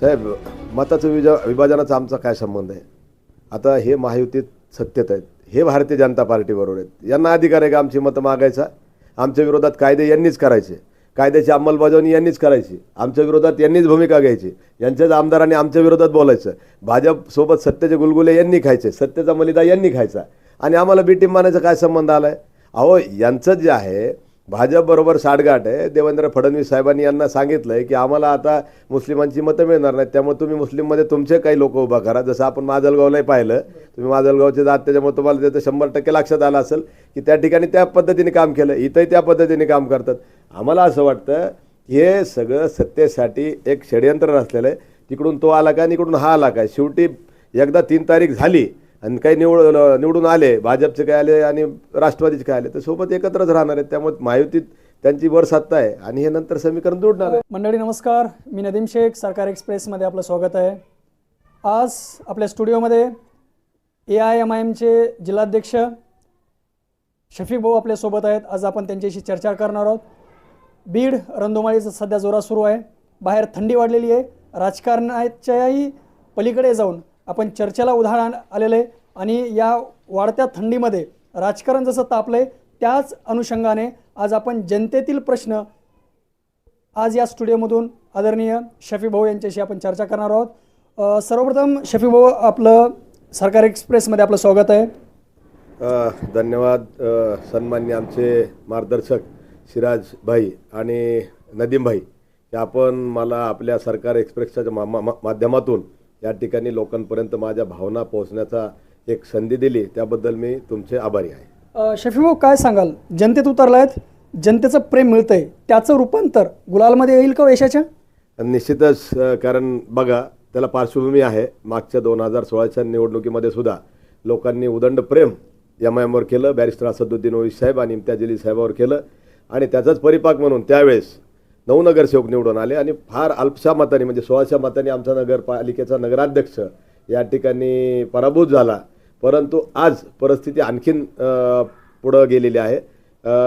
साहेब मताचं विजा विभाजनाचा आमचा काय संबंध आहे? आता हे महायुतीत सत्तेत आहेत. हे भारतीय जनता पार्टीबरोबर आहेत. यांना अधिकार आहे का आमची मतं मागायचा? आमच्या विरोधात कायदे यांनीच करायचे. कायद्याची अंमलबजावणी यांनीच करायची. आमच्या विरोधात यांनीच भूमिका घ्यायची. यांच्याच आमदारांनी आमच्या विरोधात बोलायचं. भाजपसोबत सत्तेचे गुलगुले यांनी खायचे. सत्तेचा मलिदा यांनी खायचा. आणि आम्हाला बी टीम मानायचा काय संबंध आला आहे अहो यांचं जे आहे भाजपबरोबर साठगाठ आहे. देवेंद्र फडणवीस साहेबांनी यांना सांगितलं आहे की आम्हाला आता मुस्लिमांची मतं मिळणार नाहीत. त्यामुळे तुम्ही मुस्लिममध्ये तुमचे काही लोक उभा करा. जसं आपण माजलगावलाही पाहिलं तुम्ही माजलगावचे जात त्याच्यामुळे तुम्हाला त्याचं शंभर टक्के लक्षात आलं असेल की त्या ठिकाणी त्या पद्धतीने काम केलं. इथंही त्या पद्धतीने काम करतात. आम्हाला असं वाटतं हे सगळं सत्तेसाठी एक षडयंत्र असलेलं आहे. तिकडून तो आला का आणि इकडून हा आला काय शेवटी एकदा तीन तारीख झाली आणि काही निवड निवडून आले भाजपचे काय आले आणि राष्ट्रवादीचे काय आले तर सोबत एकत्रच राहणार आहेत. त्यामुळे महायुतीत त्यांची वर सत्ता आहे आणि हे नंतर समीकरण जोडणार आहे. मंडळी नमस्कार. मी नदीम शेख सरकार एक्सप्रेसमध्ये आपलं स्वागत आहे. आज आपल्या स्टुडिओमध्ये ए आय एम आय एमचे जिल्हाध्यक्ष शफीक भाऊ आपल्यासोबत आहेत. आज आपण त्यांच्याशी चर्चा करणार आहोत. बीड रंधुमाळीचं सध्या जोरात सुरू आहे. बाहेर थंडी वाढलेली आहे. राजकारणाच्याही पलीकडे जाऊन आपण चर्चेला उदाहरण आलेलं आहे आणि या वाढत्या थंडीमध्ये राजकारण जसं तापलं आहे त्याच अनुषंगाने आज आपण जनतेतील प्रश्न आज या स्टुडिओमधून आदरणीय शफी भाऊ यांच्याशी आपण चर्चा करणार आहोत. सर्वप्रथम शफी भाऊ आपलं सरकार एक्सप्रेसमध्ये आपलं स्वागत आहे. धन्यवाद. सन्मान्य आमचे मार्गदर्शक सिराज भाई आणि नदीम भाई. आपण मला आपल्या सरकार एक्सप्रेसच्या मा मा- माध्यमातून या ठिकाणी लोकांपर्यंत माझ्या भावना पोहोचण्याचा एक संधी दिली. त्याबद्दल मी तुमचे आभारी आहे. अ, शफी भाऊ काय सांगाल? जनतेत उतरला आहेत जनतेचं प्रेम मिळतंय त्याचं रूपांतर गुलालमध्ये येईल का यशाच्या निश्चितच कारण बघा त्याला पार्श्वभूमी आहे. मागच्या दोन हजार सोळाच्या निवडणुकीमध्ये सुद्धा लोकांनी उदंड प्रेम एम आय एमवर केलं बॅरिस्टर असदुद्दीन ओवीस साहेब आणि इम्तियाज अली साहेबावर केलं. आणि त्याचाच परिपाक म्हणून त्यावेळेस नऊ नगरसेवक निवडून आले आणि फार अल्पशा मताने म्हणजे सोळाशा मताने आमचा नगरपालिकेचा नगराध्यक्ष या ठिकाणी पराभूत झाला. परंतु आज परिस्थिती आणखीन पुढं गेलेली आहे.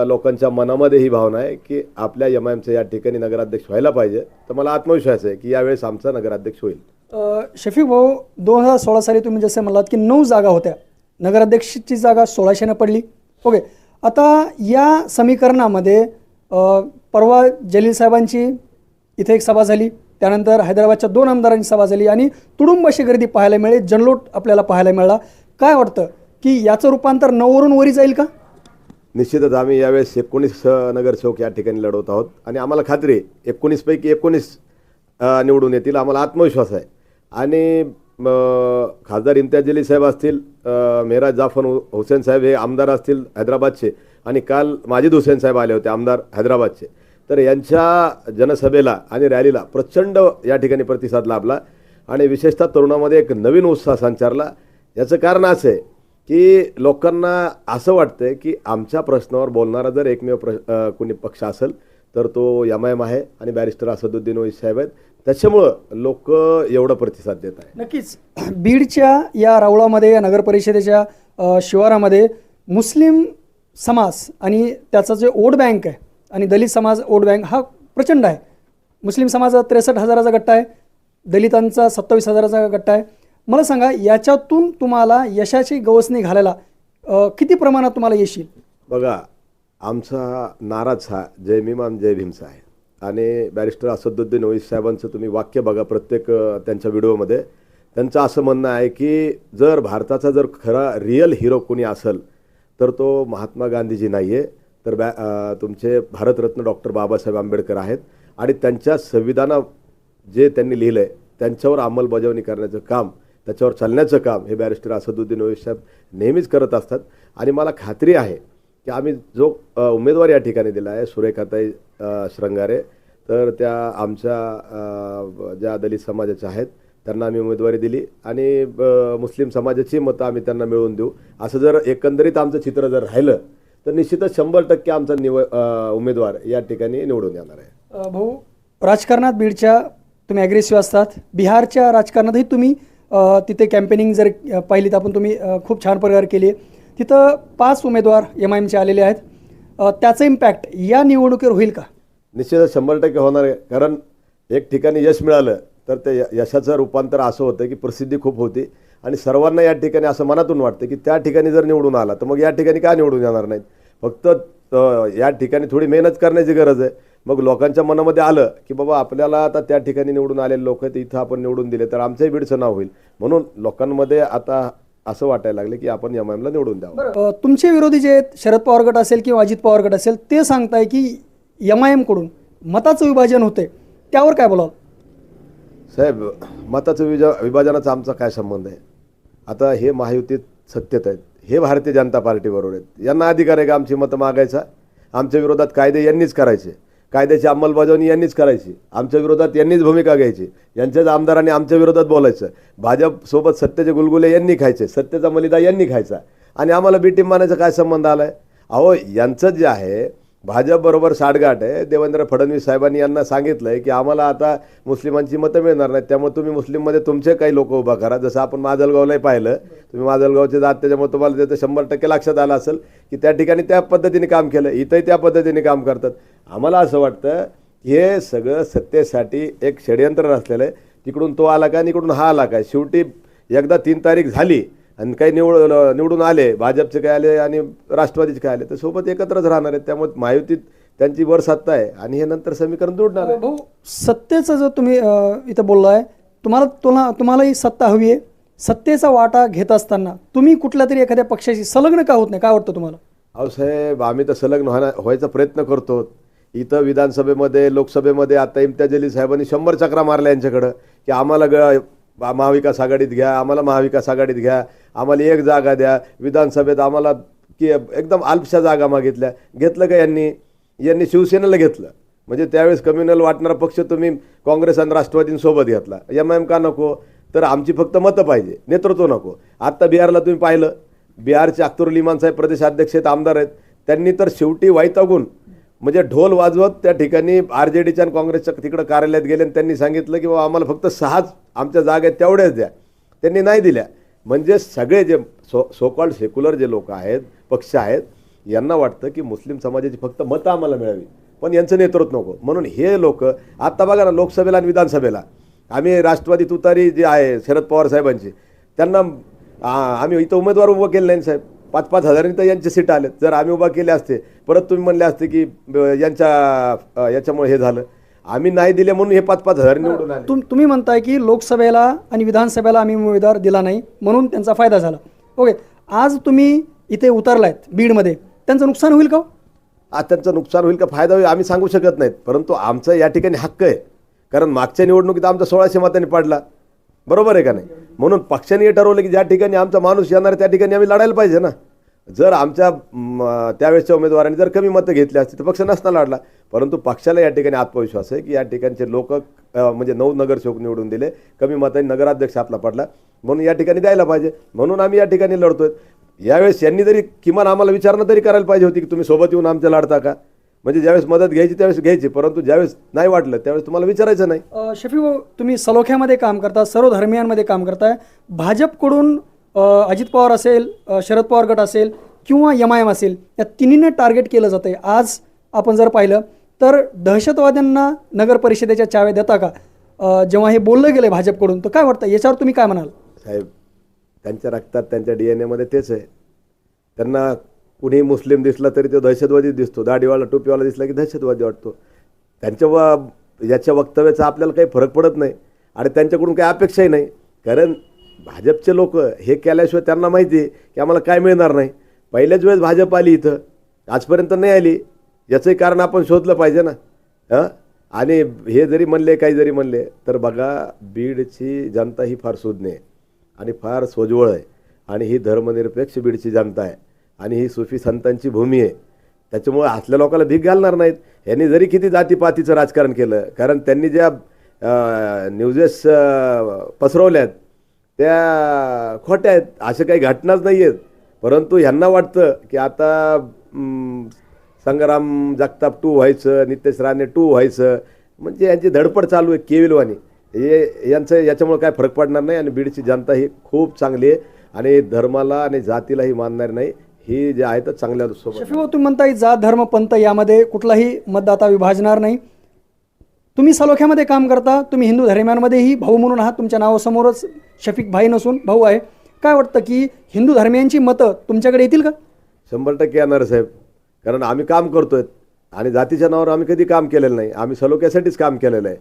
लोकांच्या मनामध्ये ही भावना आहे की आपल्या एम आय एमचं या ठिकाणी नगराध्यक्ष व्हायला पाहिजे. तर मला आत्मविश्वास आहे की यावेळेस आमचा नगराध्यक्ष होईल. शफीक भाऊ दोन हजार सोळा साली तुम्ही जसे म्हणलात की नऊ जागा होत्या. नगराध्यक्षची जागा सोळाशेनं पडली. ओके. आता या समीकरणामध्ये परवा जलील साहेबांची इथे एक सभा झाली. त्यानंतर हैदराबादच्या दोन आमदारांची सभा झाली आणि तुडुंब अशी गर्दी पाहायला मिळेल. जनलोट आपल्याला पाहायला मिळाला. काय वाटतं की याचं रूपांतर नऊवरून वरी जाईल का? निश्चितच आम्ही यावेळेस एकोणीस नगरसेवक या ठिकाणी लढवत आहोत आणि आम्हाला खात्री आहे एकोणीसपैकी एकोणीस निवडून येतील. आम्हाला आत्मविश्वास आहे. आणि खासदार इम्तियाज अली साहेब असतील मेहराज जाफर हु- हुसेन साहेब हे आमदार असतील हैदराबादचे. आणि काल माजिद हुसेन साहेब आले होते आमदार हैदराबादचे. तर यांच्या जनसभेला आणि रॅलीला प्रचंड या ठिकाणी प्रतिसाद लाभला आणि विशेषतः तरुणामध्ये एक नवीन उत्साह संचारला. याचं कारण असं आहे की लोकांना असं वाटतं की आमच्या प्रश्नावर बोलणारा जर एकमेव प्र कुणी कोणी पक्ष असेल तर तो एम आय एम आहे आणि बॅरिस्टर असदुद्दीन ओवीस साहेब आहेत. त्याच्यामुळं लोक एवढा प्रतिसाद देत आहे नक्कीच. बीडच्या या रावळामध्ये या नगर परिषदेच्या शिवारामध्ये मुस्लिम समाज आणि त्याचा जे वोट बँक आहे आणि दलित समाज वोट बँक हा प्रचंड आहे. मुस्लिम समाजाचा त्रेसष्ट हजाराचा गट्टा आहे. दलितांचा सत्तावीस हजाराचा गट्टा आहे. मला सांगा याच्यातून तुम्हाला यशाची गवसणी घालायला किती प्रमाणात तुम्हाला यश येईल? बघा आमचा नाराज हा जय मीमान जय भीमचा आहे. आणि बॅरिस्टर असदुद्दीन ओईस साहेबांचं तुम्ही वाक्य बघा प्रत्येक त्यांच्या व्हिडिओमध्ये. त्यांचं असं म्हणणं आहे की जर भारताचा जर खरा रिअल हिरो कोणी असेल तर तो महात्मा गांधीजी नाही आहे तर बॅ तुमचे भारतरत्न डॉक्टर बाबासाहेब आंबेडकर आहेत आणि त्यांच्या संविधाना जे त्यांनी लिहिलं आहे त्यांच्यावर अंमलबजावणी करण्याचं काम त्याच्यावर चालण्याचं काम हे बॅरिस्टर असदुद्दीन ओवीस साहेब नेहमीच करत असतात. आणि मला खात्री आहे की आम्ही जो उमेदवार या ठिकाणी दिला आहे सुरेखाताई श्रंगारे तर त्या आमच्या ज्या दलित समाजाच्या आहेत त्यांना आम्ही उमेदवारी दिली आणि मुस्लिम समाजाची मतं आम्ही त्यांना मिळवून देऊ. असं जर एकंदरीत आमचं चित्र जर राहिलं तर निश्चितच शंभर टक्के आमचा निव उमेदवार या ठिकाणी निवडून येणार आहे. भाऊ राजकारणात बीडच्या तुम्ही ॲग्रेसिव्ह असतात. बिहारच्या राजकारणातही तुम्ही तिथे कॅम्पेनिंग जर पाहिली तर आपण तुम्ही खूप छान प्रकारे केली. तिथं पाच उमेदवार एम आय एमचे आलेले आहेत. त्याचं इम्पॅक्ट या निवडणुकीवर होईल का? निश्चितच शंभर टक्के होणार आहे. कारण एक ठिकाणी यश मिळालं तर ते यशाचं रूपांतर असं होतं की प्रसिद्धी खूप होती. आणि सर्वांना या ठिकाणी असं मनातून वाटतं की त्या ठिकाणी जर निवडून आला तर मग या ठिकाणी का निवडून येणार नाहीत? फक्त या ठिकाणी थोडी मेहनत करण्याची गरज आहे. मग लोकांच्या मनामध्ये आलं की बाबा आपल्याला आता त्या ठिकाणी निवडून आलेले लोक आहेत इथं आपण निवडून दिले तर आमच्याही बीडचं नाव होईल. म्हणून लोकांमध्ये आता असं वाटायला लागलं की आपण एम आयमला निवडून द्यावं. तुमचे विरोधी जे आहेत शरद पवार गट असेल किंवा अजित पवार गट असेल ते सांगताय की एम आय एमकडून मताचं विभाजन होते त्यावर काय बोलाल साहेब मताचं विजा विभाजनाचा आमचा काय संबंध आहे? आता हे महायुतीत सत्तेत आहेत. हे भारतीय जनता पार्टीबरोबर आहेत. यांना अधिकार आहे का आमची मतं मागायचा? आमच्या विरोधात कायदे यांनीच करायचे. कायद्याची अंमलबजावणी यांनीच करायची. आमच्या विरोधात यांनीच भूमिका घ्यायची. यांच्याच आमदारांनी आमच्या विरोधात बोलायचं. भाजपसोबत सत्तेचे गुलगुले यांनी खायचे. सत्तेचा मलिदा यांनी खायचा. आणि आम्हाला बी टीम मानायचा काय संबंध आला आहे अहो यांचं जे आहे भाजपबरोबर साठगाठ आहे. देवेंद्र फडणवीस साहेबांनी यांना सांगितलं आहे की आम्हाला आता मुस्लिमांची मतं मिळणार नाहीत. त्यामुळे तुम्ही मुस्लिममध्ये तुमचे काही लोक उभा करा. जसं आपण माजलगावलाही पाहिलं तुम्ही माजलगावचे जात त्याच्यामुळे तुम्हाला त्याचं शंभर टक्के लक्षात आलं असेल की त्या ठिकाणी त्या पद्धतीने काम केलं. इथंही त्या पद्धतीने काम करतात. आम्हाला असं वाटतं हे सगळं सत्तेसाठी एक षडयंत्र असलेलं आहे. तिकडून तो आला का आणि इकडून हा आला काय शेवटी एकदा तीन तारीख झाली आणि काही निवड निवडून आले भाजपचे काय आले आणि राष्ट्रवादीचे काय आले तर सोबत एकत्रच राहणार आहेत. त्यामुळे महायुतीत त्यांची वर सत्ता आहे आणि हे नंतर समीकरण जोडणार आहे. भाऊ सत्तेचं जर तुम्ही इथं बोललाय तुम्हाला तुला तुम्हालाही सत्ता हवी आहे. सत्तेचा वाटा घेत असताना तुम्ही कुठल्या तरी एखाद्या पक्षाशी संलग्न का होत नाही? काय वाटतं तुम्हाला? अहो साहेब आम्ही तर संलग्न व्हायला व्हायचा प्रयत्न करतो. इथं विधानसभेमध्ये लोकसभेमध्ये आता इम्तियाज अली साहेबांनी शंभर चक्रा मारल्या यांच्याकडं की आम्हाला ग महाविकास आघाडीत घ्या आम्हाला महाविकास आघाडीत घ्या. आम्हाला एक जागा द्या. विधानसभेत आम्हाला की एकदम अल्पशा जागा मागितल्या. घेतलं का यांनी? यांनी शिवसेनेला घेतलं. म्हणजे त्यावेळेस कम्युनल वाटणारा पक्ष तुम्ही काँग्रेस आणि राष्ट्रवादींसोबत घेतला. एम एम का नको? तर आमची फक्त मतं पाहिजे. नेतृत्व नको. आत्ता बिहारला तुम्ही पाहिलं. बिहारचे अख्तुर लिमानसाहेब प्रदेशाध्यक्ष आहेत आमदार आहेत. त्यांनी तर शेवटी वाईतागून म्हणजे ढोल वाजवत त्या ठिकाणी आर जे डीच्या आणि काँग्रेसच्या तिकडं कार्यालयात गेले आणि त्यांनी सांगितलं की बाबा आम्हाला फक्त सहाच आमच्या जागा आहेत तेवढ्याच द्या. त्यांनी नाही दिल्या. म्हणजे सगळे जे सो सोकॉल्ड सेक्युलर जे लोक आहेत पक्ष आहेत यांना वाटतं की मुस्लिम समाजाची फक्त मतं आम्हाला मिळावी. पण यांचं नेतृत्व नको. म्हणून हे लोक आत्ता बघा ना लोकसभेला आणि विधानसभेला. आम्ही राष्ट्रवादी तुतारी जे आहे शरद पवार साहेबांची त्यांना आम्ही इथं उमेदवार उभं केले नाही साहेब. पाच पाच हजारांनी तर यांचे सीट आले जर आम्ही उभा केले असते परत तुम्ही म्हणले असते की यांच्या याच्यामुळे हे झालं. आम्ही नाही दिले म्हणून हे पाच पाच हजार निवडून आले. तुम तुम्ही म्हणताय की लोकसभेला आणि विधानसभेला आम्ही उमेदवार दिला नाही म्हणून त्यांचा फायदा झाला. ओके आज तुम्ही इथे उतरलायत बीडमध्ये त्यांचं नुकसान होईल का हो? आज त्यांचं नुकसान होईल का फायदा होईल आम्ही सांगू शकत नाहीत. परंतु आमचा या ठिकाणी हक्क आहे. कारण मागच्या निवडणुकीत आमचा सोळाशे मतांनी पडला. बरोबर आहे का नाही? म्हणून पक्षाने हे ठरवलं की ज्या ठिकाणी आमचा माणूस येणार त्या ठिकाणी आम्ही लढायला पाहिजे ना. जर आमच्या त्यावेळेसच्या उमेदवारांनी जर कमी मतं घेतली असती तर पक्ष नसता लढला. परंतु पक्षाला या ठिकाणी आत्मविश्वास आहे की या ठिकाणचे लोक म्हणजे नऊ नगरसेवक निवडून दिले कमी मतांनी नगराध्यक्ष आपला पडला. म्हणून या ठिकाणी द्यायला पाहिजे. म्हणून आम्ही या ठिकाणी लढतोय. यावेळेस यांनी जरी किमान आम्हाला विचारणा तरी करायला पाहिजे होती की तुम्ही सोबत येऊन आमच्या लढता का? म्हणजे ज्यावेळेस मदत घ्यायची त्यावेळेस घ्यायची परंतु ज्यावेळेस नाही वाटलं त्यावेळेस तुम्हाला विचारायचं नाही. शफी भाऊ तुम्ही सलोख्यामध्ये काम करता सर्व धर्मियांमध्ये काम करताय. भाजपकडून अजित पवार असेल शरद पवार गट असेल किंवा एम आय एम असेल या तिन्हींना टार्गेट केलं जातं आहे आज आपण जर पाहिलं तर दहशतवाद्यांना नगर परिषदेच्या चाव्या देता का? जेव्हा हे बोललं गेलं भाजपकडून तर काय वाटतं? याच्यावर तुम्ही काय म्हणाल? साहेब त्यांच्या रक्तात त्यांच्या डी एन एमध्ये तेच आहे. त्यांना कुणी मुस्लिम दिसला तरी तो दहशतवादी दिसतो. दाढीवाला टोपीवाला दिसला की दहशतवादी वाटतो. त्यांच्या व याच्या वक्तव्याचा आपल्याला काही फरक पडत नाही. आणि त्यांच्याकडून काही अपेक्षाही नाही. कारण भाजपचे लोक हे केल्याशिवाय त्यांना माहिती आहे की आम्हाला काय मिळणार नाही. पहिल्याच वेळेस भाजप आली इथं. आजपर्यंत नाही आली. याचंही कारण आपण शोधलं पाहिजे ना. हां? आणि हे जरी म्हणले काही जरी म्हणले तर बघा बीडची जनता ही फार सुज्ञ आहे आणि फार सोज्वळ आहे. आणि ही धर्मनिरपेक्ष बीडची जनता आहे. आणि ही सुफी संतांची भूमी आहे. त्याच्यामुळे असल्या लोकांना भीक घालणार नाहीत. यांनी जरी किती जातीपातीचं राजकारण केलं कारण त्यांनी ज्या न्यूजेस पसरवल्या पसरवल्यात त्या खोट्या आहेत अशा काही घटनाच नाही आहेत परंतु ह्यांना वाटतं की आता संग्राम जगताप टू व्हायचं नितेश राणे टू व्हायचं म्हणजे यांची धडपड चालू आहे केविलवाणी हे यांचं याच्यामुळे काय फरक पडणार नाही आणि बीडची जनता ही खूप चांगली आहे आणि धर्माला आणि जातीलाही मानणार नाही. ही जे आहे तर चांगल्या सोबत तुम्ही म्हणताय जात धर्म पंथ यामध्ये कुठलाही मतदाता विभाजणार नाही. तुम्ही सलोख्यामध्ये काम करता तुम्ही हिंदू धर्मियांमध्येही भाऊ म्हणून आहात तुमच्या नावासमोरच शफीक भाई नसून भाऊ आहे. काय वाटतं की हिंदू धर्मियांची मतं तुमच्याकडे येतील का? शंभर टक्के येणार साहेब. कारण आम्ही काम करतोय आणि जातीच्या नावावर आम्ही कधी काम केलेलं नाही. आम्ही सलोख्यासाठीच काम केलेलं आहे.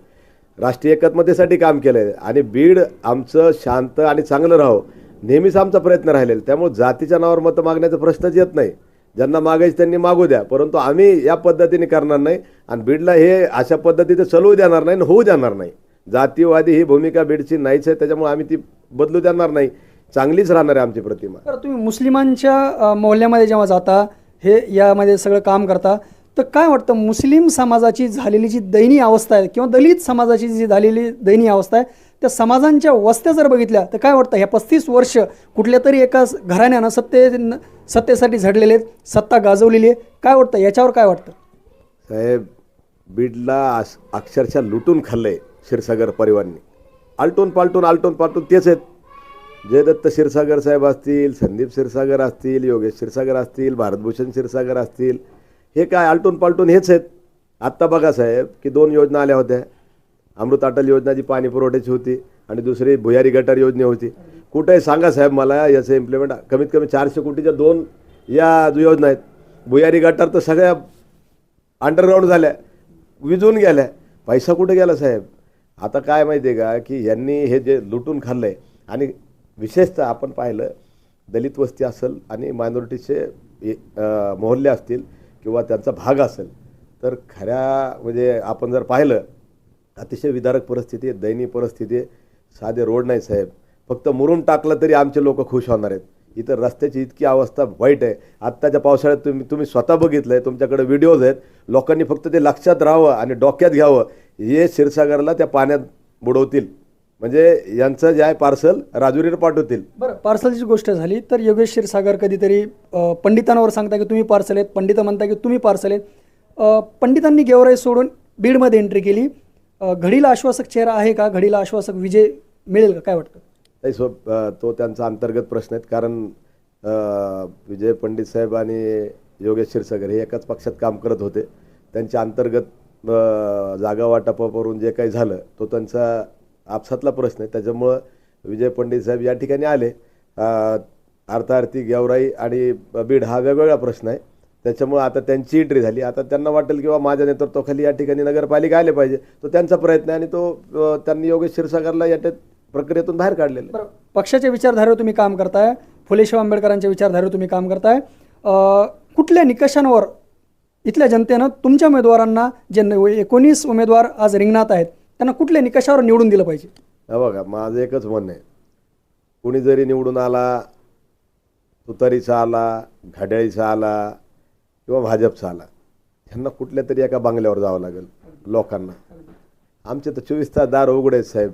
राष्ट्रीय एकात्मतेसाठी काम केलं आहे. आणि बीड आमचं शांत आणि चांगलं राहावं. नेहमीच आमचा प्रयत्न राहिलेला त्यामुळे जातीच्या नावावर मतं मागण्याचा प्रश्नच येत नाही. ज्यांना मागायचं त्यांनी मागू द्या. परंतु आम्ही या पद्धतीने करणार नाही आणि बीडला हे अशा पद्धतीचं चलवू देणार नाही आणि होऊ देणार नाही. जातीवादी ही भूमिका बीडची नाहीच आहे त्याच्यामुळे आम्ही ती बदलू देणार नाही. चांगलीच राहणार आहे आमची प्रतिमा. तर तुम्ही मुस्लिमांच्या मोहल्ल्यामध्ये जेव्हा जाता हे यामध्ये सगळं काम करता तर काय वाटतं मुस्लिम समाजाची झालेली जी दयनीय अवस्था आहे किंवा दलित समाजाची जी झालेली दयनीय अवस्था आहे त्या समाजांच्या वस्त्या जर बघितल्या तर काय वाटतं ह्या पस्तीस वर्ष कुठल्या तरी एका घराण्यानं सत्ते सत्तेसाठी झडलेले आहेत, सत्ता गाजवलेली आहे. काय वाटतं याच्यावर काय वाटतं? साहेब बीडला आस अक्षरशः लुटून खाल्लंय क्षीरसागर परिवारनी. आलटून पालटून आलटून पालटून तेच आहेत. जयदत्त क्षीरसागर साहेब असतील संदीप क्षीरसागर असतील योगेश क्षीरसागर असतील भारतभूषण क्षीरसागर असतील हे काय आलटून पालटून हेच आहेत. आत्ता बघा साहेब की दोन योजना आल्या होत्या. अमृत अटल योजना जी पाणी पुरवठ्याची होती आणि दुसरी भुयारी गटार योजना होती. कुठे सांगा साहेब मला याचं इम्प्लिमेंट कमीत कमी चारशे कोटीच्या दोन या योजना आहेत. भुयारी गटार तर सगळ्या अंडरग्राऊंड झाल्या विजून गेल्या. पैसा कुठे गेला साहेब? आता काय माहिती आहे का की यांनी हे जे लुटून खाल्लं आहे आणि विशेषतः आपण पाहिलं दलित वस्ती असेल आणि मायनॉरिटीचे मोहल्ले असतील किंवा त्यांचा भाग असेल तर खऱ्या म्हणजे आपण जर पाहिलं अतिशय विदारक परिस्थिती आहे दयनीय परिस्थिती आहे. साधे रोड नाही साहेब. फक्त मुरून टाकलं तरी आमचे लोक खुश होणार आहेत. इथं रस्त्याची इतकी अवस्था वाईट आहे. आत्ताच्या पावसाळ्यात तुम्ही तुम्ही स्वतः बघितलं आहे तुमच्याकडे व्हिडिओज आहेत. लोकांनी फक्त ते लक्षात राहावं आणि डोक्यात घ्यावं. हे क्षीरसागरला त्या पाण्यात बुडवतील. म्हणजे यांचं जे आहे पार्सल राजुरीला पाठवतील. बरं पार्सलची गोष्ट झाली तर योगेश क्षीरसागर कधीतरी अ, पंडितांवर सांगता की तुम्ही पार्सल आहेत पंडित म्हणता की तुम्ही पार्सल आहेत. अ, पंडितांनी गेवराई सोडून बीडमध्ये एंट्री केली. अ, घडीला आश्वासक चेहरा आहे का? घडीला आश्वासक विजय मिळेल का? काय वाटतं? नाही अ, तो त्यांचा अंतर्गत प्रश्न आहेत कारण अ, विजय पंडित साहेब आणि योगेश क्षीरसागर हे एकाच पक्षात काम करत होते. त्यांच्या अंतर्गत अ, जागा वाटपावरून जे काही झालं तो त्यांचा आपसातला प्रश्न आहे. त्याच्यामुळं विजय पंडित साहेब या ठिकाणी आले. अर्थार्थी गेवराई आणि बीड हा वेगवेगळा प्रश्न आहे. त्याच्यामुळं आता त्यांची एंट्री झाली. आता त्यांना वाटेल किंवा माझ्या नेतृत्वाखाली या ठिकाणी नगरपालिका आले पाहिजे. तो त्यांचा प्रयत्न आहे आणि तो त्यांनी योगेश क्षीरसागरला या प्रक्रियेतून बाहेर काढलेलं पक्षाच्या विचारधारेवर तुम्ही काम करताय. फुलेशिव आंबेडकरांच्या विचारधारेवर तुम्ही काम करताय. कुठल्या निकषांवर इथल्या जनतेनं तुमच्या उमेदवारांना जे न- एकोणीस उमेदवार आज रिंगणात आहेत त्यांना कुठल्या निकषावर निवडून दिलं पाहिजे? बघा माझं एकच म्हणणं आहे. कुणी जरी निवडून आला तुतारीचा आला घड्याळीचा आला किंवा भाजपचा आला ह्यांना कुठल्या तरी एका बांगल्यावर जावं लागेल लोकांना. आमचे तर चोवीस तास दार उघडे आहेत साहेब.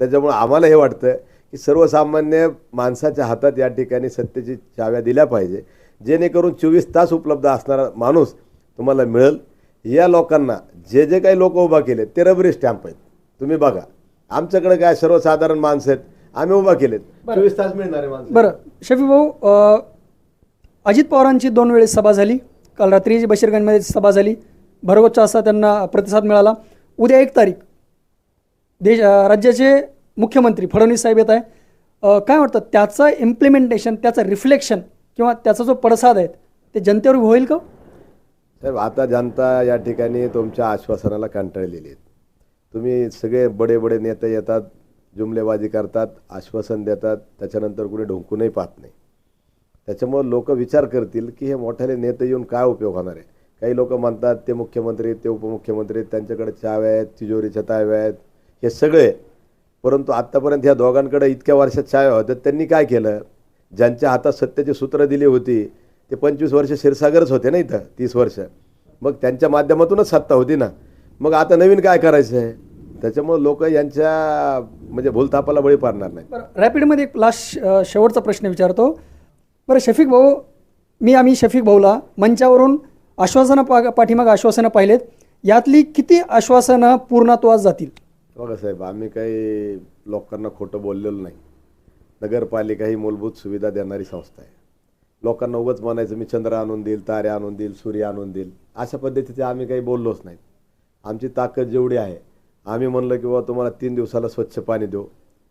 त्याच्यामुळं आम्हाला हे वाटतं की सर्वसामान्य माणसाच्या हातात या ठिकाणी सत्तेची चाव्या दिल्या पाहिजे. जेणेकरून चोवीस तास उपलब्ध असणारा माणूस तुम्हाला मिळेल. या लोकांना जे जे काही लोक उभा केले ते रबरी स्टॅम्प आहेत. तुम्ही बघा. आमच्याकडे काय सर्वसाधारण माणसं आहेत. आम्ही उभा केलेत. चोवीस तास मिळणारे माणसं बरं. शफी भाऊ अ, अजित पवारांची दोन वेळेस सभा झाली. काल रात्री बशीरगंजमध्ये सभा झाली. भरगोच्च असा त्यांना प्रतिसाद मिळाला. उद्या एक तारीख. देश अ, राज्याचे मुख्यमंत्री फडणवीस साहेब येत आहे अ, काय वाटतं त्याचं इम्प्लिमेंटेशन त्याचं रिफ्लेक्शन किंवा त्याचा जो पडसाद आहे ते जनतेवर होईल का? साहेब आता जनता या ठिकाणी तुमच्या आश्वासनाला कंटाळलेली आहेत तुम्ही सगळे बडे बडे नेते येतात जुमलेबाजी करतात आश्वासन देतात त्याच्यानंतर कुणी ढोंकूनही पाहत नाही. त्याच्यामुळं लोक विचार करतील की हे मोठ्याले नेते येऊन काय उपयोग होणार आहे? काही लोक म्हणतात ते मुख्यमंत्री ते उपमुख्यमंत्री त्यांच्याकडे चाव्या आहेत तिजोरीच्या ताव्या आहेत हे सगळे. परंतु आत्तापर्यंत ह्या दोघांकडे इतक्या वर्षात चाव्या होत्या त्यांनी काय केलं? ज्यांच्या हातात सत्याची सूत्र दिली होती ते पंचवीस वर्ष क्षीरसागरच होते ना इथं तीस वर्ष. मग त्यांच्या माध्यमातूनच सत्ता होती ना. मग आता नवीन काय करायचं आहे त्याच्यामुळं लोक यांच्या म्हणजे भूलथापाला बळी पाडणार नाही बरं रॅपिडमध्ये एक लास्ट शेवटचा प्रश्न विचारतो. बरं शफीक भाऊ मी आम्ही शफीक भाऊला मंचावरून आश्वासनं पा पाठीमागं आश्वासनं पाहिलेत. यातली किती आश्वासनं पूर्णत्वास जातील? बघा साहेब आम्ही काही लोकांना खोटं बोललेलो नाही. नगरपालिका ही मूलभूत सुविधा देणारी संस्था आहे. लोकांना उगाच म्हणायचं मी चंद्र आणून देईल तारे आणून देईल सूर्य आणून देईल. अशा पद्धतीचे आम्ही काही बोललोच नाहीत आमची ताकद जेवढी आहे आम्ही म्हणलं की बाबा तुम्हाला तीन दिवसाला स्वच्छ पाणी देऊ.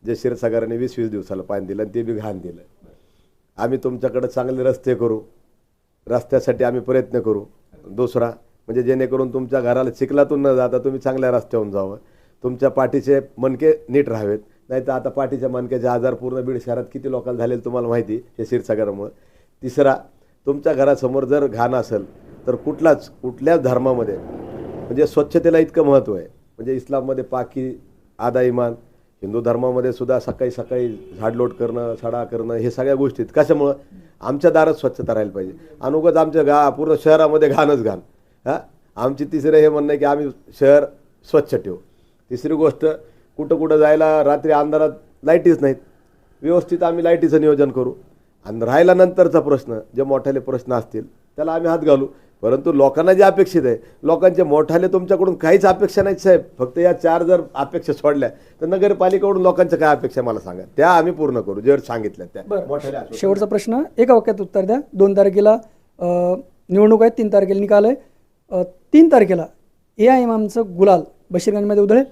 जे क्षीरसागराने वीस वीस दिवसाला पाणी दिलं आणि ते बी घाण दिलं. आम्ही तुमच्याकडे चांगले रस्ते करू. रस्त्यासाठी आम्ही प्रयत्न करू. दुसरा म्हणजे जेणेकरून तुमच्या घराला चिखलातून न जाता तुम्ही चांगल्या रस्त्यावरून जावं. तुमच्या पाठीचे मनके नीट राहावेत. नाही तर आता पाठीच्या मनक्याचे आजार पूर्ण बीड शहरात किती लोकांना झालेलं तुम्हाला माहिती हे क्षीरसागरामुळं. तिसरा तुमच्या घरासमोर जर घाण असेल तर कुठलाच कुठल्याच धर्मामध्ये म्हणजे स्वच्छतेला इतकं महत्त्व आहे. म्हणजे इस्लाममध्ये पाकी आदा इमान हिंदू धर्मामध्ये सुद्धा सकाळी सकाळी झाडलोट करणं सडा करणं हे सगळ्या गोष्टीत कशामुळं? आमच्या दारात स्वच्छता राहायला पाहिजे. अनुगत आमच्या गा पूर्ण शहरामध्ये घाणच घाण. हां? आमची तिसरं हे म्हणणं आहे की आम्ही शहर स्वच्छ ठेवू. तिसरी गोष्ट कुठं कुठं जायला रात्री अंधारात लाईटीच नाहीत. व्यवस्थित आम्ही लाईटीचं नियोजन करू. आणि राहिला नंतरचा प्रश्न जे मोठ्याले प्रश्न असतील त्याला आम्ही हात घालू. परंतु लोकांना जे अपेक्षित आहे लोकांचे मोठाले तुमच्याकडून काहीच अपेक्षा नाहीत साहेब. फक्त या चार जर अपेक्षा सोडल्या तर नगरपालिकेकडून लोकांच्या काय अपेक्षा मला सांगा? त्या आम्ही पूर्ण करू जे सांगितल्या त्या आश्वासन. शेवटचा प्रश्न एका वाक्यात उत्तर द्या. दोन तारखेला निवडणूक आहे तीन तारखेला निकाल आहे. तीन तारखेला ए आय एम आमचं गुलाल बशीरगंजमध्ये उधळेल.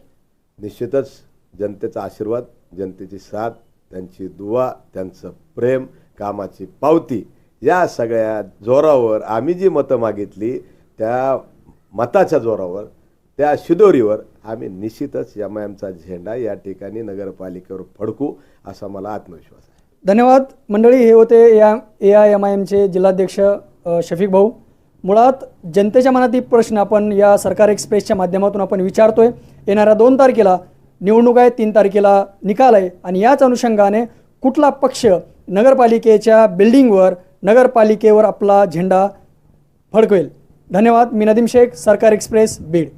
निश्चितच जनतेचा आशीर्वाद जनतेची साथ त्यांची दुवा त्यांचं प्रेम कामाची पावती या सगळ्या जोरावर आम्ही जी मतं मागितली त्या मताच्या जोरावर त्या शिदोरीवर आम्ही निश्चितच एम आय एमचा झेंडा या ठिकाणी नगरपालिकेवर फडकू असा मला आत्मविश्वास आहे. धन्यवाद. मंडळी हे होते या ए आय एम आय एमचे जिल्हाध्यक्ष शफीक भाऊ. मुळात जनतेच्या मनातील प्रश्न आपण या सरकार एक्सप्रेसच्या माध्यमातून आपण विचारतोय. येणाऱ्या दोन तारखेला निवडणूक आहे तीन तारखेला निकाल आहे आणि याच अनुषंगाने कुठला पक्ष नगरपालिकेच्या बिल्डिंगवर नगरपालिकेवर आपला झेंडा फडकवेल. धन्यवाद. मी नदीम शेख सरकार एक्सप्रेस बीड.